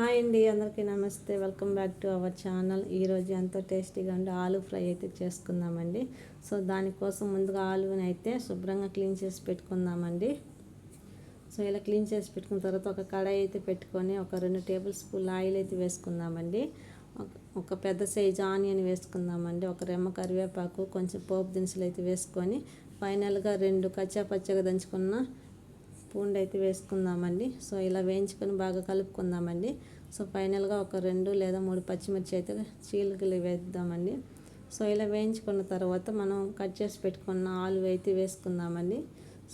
Hi అండి అందరికీ నమస్తే. Welcome back to our channel. ఈరోజు ఎంతో టేస్టీగా ఉండే ఆలు ఫ్రై అయితే చేసుకుందామండి. సో దానికోసం ముందుగా ఆలుని అయితే శుభ్రంగా క్లీన్ చేసి పెట్టుకుందామండి. సో ఇలా క్లీన్ చేసి పెట్టుకున్న తర్వాత ఒక కడాయి అయితే పెట్టుకొని ఒక రెండు టేబుల్ స్పూన్ ఆయిల్ అయితే వేసుకుందామండి. ఒక పెద్ద సైజు ఆనియన్ వేసుకుందామండి. ఒక రెమ్మ కరివేపాకు కొంచెం పోపు దినుసులు అయితే వేసుకొని ఫైనల్గా రెండు కచ్చా పచ్చగా దంచుకున్న పూండి అయితే వేసుకుందామండి. సో ఇలా వేయించుకొని బాగా కలుపుకుందామండి. సో ఫైనల్గా ఒక రెండు లేదా మూడు పచ్చిమిర్చి అయితే చీలికలు వేద్దామండి. సో ఇలా వేయించుకున్న తర్వాత మనం కట్ చేసి పెట్టుకున్న ఆలు అయితే వేసుకుందామండి.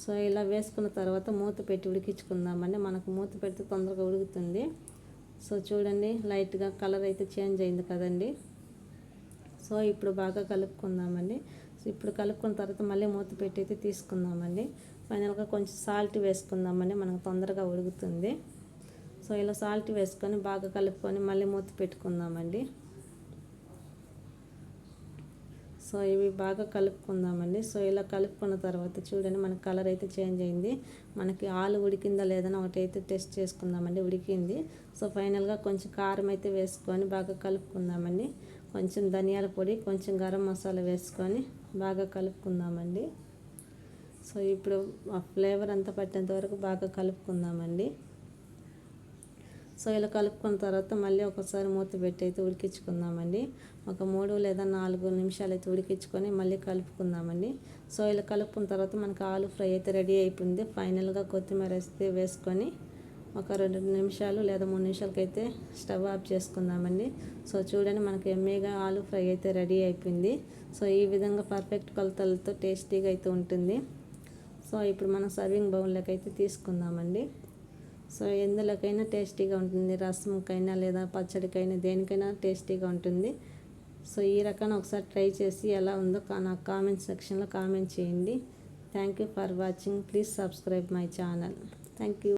సో ఇలా వేసుకున్న తర్వాత మూత పెట్టి ఉడికించుకుందామండి. మనకు మూత పెడితే తొందరగా ఉడుకుతుంది. సో చూడండి లైట్గా కలర్ అయితే చేంజ్ అయింది కదండి. సో ఇప్పుడు బాగా కలుపుకుందామండి. ఇప్పుడు కలుపుకున్న తర్వాత మళ్ళీ మూత పెట్టి అయితే తీసుకుందామండి. ఫైనల్గా కొంచెం సాల్ట్ వేసుకుందామండి. మనకు తొందరగా ఉడుకుతుంది. సో ఇలా సాల్ట్ వేసుకొని బాగా కలుపుకొని మళ్ళీ మూత పెట్టుకుందామండి. సో ఇవి బాగా కలుపుకుందామండి. సో ఇలా కలుపుకున్న తర్వాత చూడండి మనకి కలర్ అయితే చేంజ్ అయింది. మనకి ఆలు ఉడికిందా లేదని ఒకటి అయితే టెస్ట్ చేసుకుందామండి. ఉడికింది. సో ఫైనల్గా కొంచెం కారం అయితే వేసుకొని బాగా కలుపుకుందామండి. కొంచెం ధనియాల పొడి కొంచెం గరం మసాలా వేసుకొని బాగా కలుపుకుందామండి. సో ఇప్పుడు ఆ ఫ్లేవర్ అంతా పట్టేంత వరకు బాగా కలుపుకుందామండి. సో ఇలా కలుపుకున్న తర్వాత మళ్ళీ ఒకసారి మూత పెట్టి అయితే ఉడికించుకుందామండి. ఒక మూడు లేదా నాలుగు నిమిషాలు అయితే ఉడికించుకొని మళ్ళీ కలుపుకుందామండి. సో ఇలా కలుపుకున్న తర్వాత మనకు ఆలు ఫ్రై అయితే రెడీ అయిపోయింది. ఫైనల్గా కొత్తిమీర వేస్తే వేసుకొని ఒక రెండు నిమిషాలు లేదా మూడు నిమిషాలకి అయితే స్టవ్ ఆఫ్ చేసుకుందామండి. సో చూడండి మనకి ఎమ్మెగా ఆలు ఫ్రై అయితే రెడీ అయిపోయింది. సో ఈ విధంగా పర్ఫెక్ట్ కొలతలతో టేస్టీగా అయితే ఉంటుంది. సో ఇప్పుడు మనం సర్వింగ్ బౌల్లోకి అయితే తీసుకుందామండి. సో ఎందులోకైనా టేస్టీగా ఉంటుంది. రసంకైనా లేదా పచ్చడికైనా దేనికైనా టేస్టీగా ఉంటుంది. సో ఈ రకాన ఒకసారి ట్రై చేసి ఎలా ఉందో నాకు కామెంట్ సెక్షన్లో కామెంట్ చేయండి. Thank you for watching. Please subscribe my channel. Thank you.